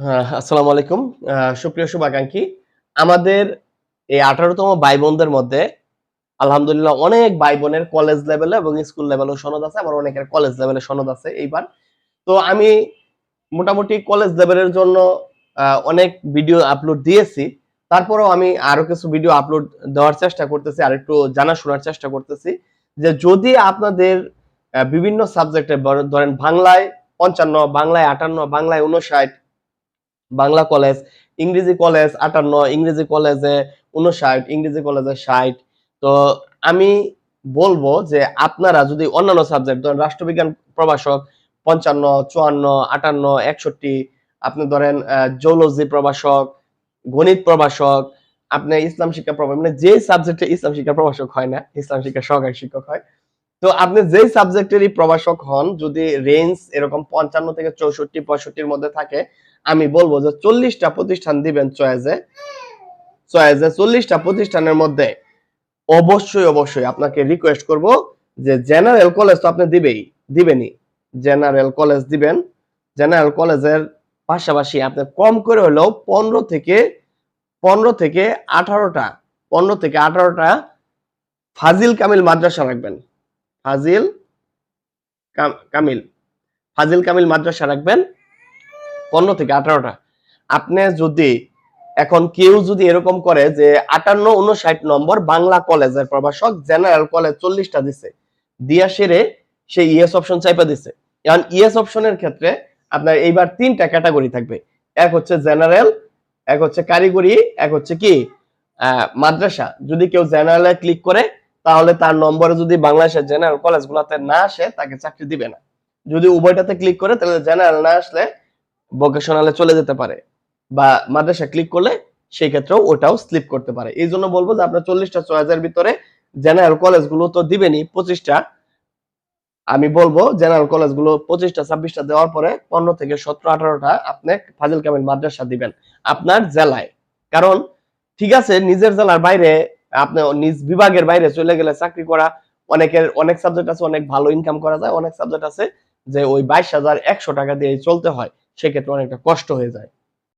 হ্যাঁ, আসসালামু আলাইকুম। সুপ্রিয় শুভাকাঙ্ক্ষী আমাদের এই আঠারোতম ভাই বোনদের মধ্যে আলহামদুলিল্লাহ অনেক ভাই বোনের কলেজ লেভেলে এবং স্কুল লেভেলেও সনদ আছে আবার অনেকের কলেজ লেভেলে সনদ আছে এইবার। তো আমি মোটামুটি কলেজ লেভেলের জন্য অনেক ভিডিও আপলোড দিয়েছি। তারপরেও আমি আরও কিছু ভিডিও আপলোড দেওয়ার চেষ্টা করতেছি আর একটু জানা শোনার চেষ্টা করতেছি যে যদি আপনাদের বিভিন্ন সাবজেক্টে ধরেন বাংলায় পঞ্চান্ন বাংলায় আটান্ন বাংলায় উনষাট বাংলা কলেজ ইংরেজি কলেজ আটান্ন, ইংরেজি কলেজে উনষাট ইংরেজি কলেজে ষাট। তো আমি বলব যে আপনারা যদি অন্যান্য সাবজেক্ট ধরেন রাষ্ট্রবিজ্ঞান প্রভাষক, পঞ্চান্ন, চুয়ান্ন, আটান্ন, একষট্টি, আপনি ধরেন জৌলজি প্রভাষক, গণিত প্রভাষক, আপনি ইসলাম শিক্ষা প্রভাষক মানে যে সাবজেক্টে ইসলাম শিক্ষা প্রভাষক হয় না, ইসলাম শিক্ষা সহকারী শিক্ষক হয় তো আপনি যেই সাবজেক্টেরই প্রভাষক হন, যদি রেঞ্জ এরকম পঞ্চান্ন থেকে চৌষট্টি, পঁয়ষট্টির মধ্যে থাকে, আমি বলব যে চল্লিশটা প্রতিষ্ঠান দিবেন চয়েজে চয়েজে চল্লিশটা প্রতিষ্ঠানের মধ্যে অবশ্যই অবশ্যই আপনাকে রিকোয়েস্ট করব যে জেনারেল কলেজ তো আপনি দিবেই, দিবেনই। জেনারেল কলেজ দিবেন। জেনারেল কলেজের পাশাপাশি আপনি কম করে হলেও পনেরো থেকে পনেরো থেকে আঠারোটা, পনেরো থেকে আঠারোটা ফাজিল কামিল মাদ্রাসা রাখবেন। ফাজিল কামিল। ফাজিল কামিল মাদ্রাসা রাখবেন পনেরো থেকে আঠারোটা। আপনি যদি, এখন কেউ যদি এরকম করে যে আটান্ন উনষাট নম্বর বাংলা কলেজের প্রভাষক, জেনারেল কলেজ চল্লিশটা দিছে, দিয়া সেরে সে ইএস অপশন চাইপা দিছে। এখন ইএস অপশনের ক্ষেত্রে আপনার এইবার তিনটা ক্যাটাগরি থাকবে। এক হচ্ছে জেনারেল, এক হচ্ছে কারিগরি, এক হচ্ছে কি? মাদ্রাসা। যদি কেউ জেনারেলে ক্লিক করে তাহলে তার নম্বরে যদি বাংলাদেশের জেনারেল কলেজগুলোতে না আসে, তাকে চাকরি দিবে না। যদি উভয়টাতে ক্লিক করে, তাহলে জেনারেল না আসলে ভোকেশনালে চলে যেতে পারে। বা মাদ্রাসা ক্লিক করলে সেই ক্ষেত্রেও ওটাও স্লিপ করতে পারে। এই জন্য বলব যে, আপনার চল্লিশটা চয়েসের ভিতরে জেনারেল কলেজগুলো তো দিবেনই পঁচিশটা। আমি বলব জেনারেল কলেজগুলো পঁচিশটা, ছাব্বিশটা দেওয়ার পরে পনেরো থেকে সতেরো, আঠারোটা আপনি ফাজিল কামিল মাদ্রাসা দিবেন আপনার জেলায়। কারণ ঠিক আছে, নিজের জেলার বাইরে আপনি নিজ বিভাগের বাইরে চলে গেলে চাকরি করা, অনেকের, অনেক সাবজেক্ট আছে, অনেক ভালো ইনকাম করা যায়, অনেক সাবজেক্ট আছে যে ওই বাইশ হাজার একশো টাকা দিয়ে চলতে হয়, সেক্ষেত্রে অনেকটা কষ্ট হয়ে যায়।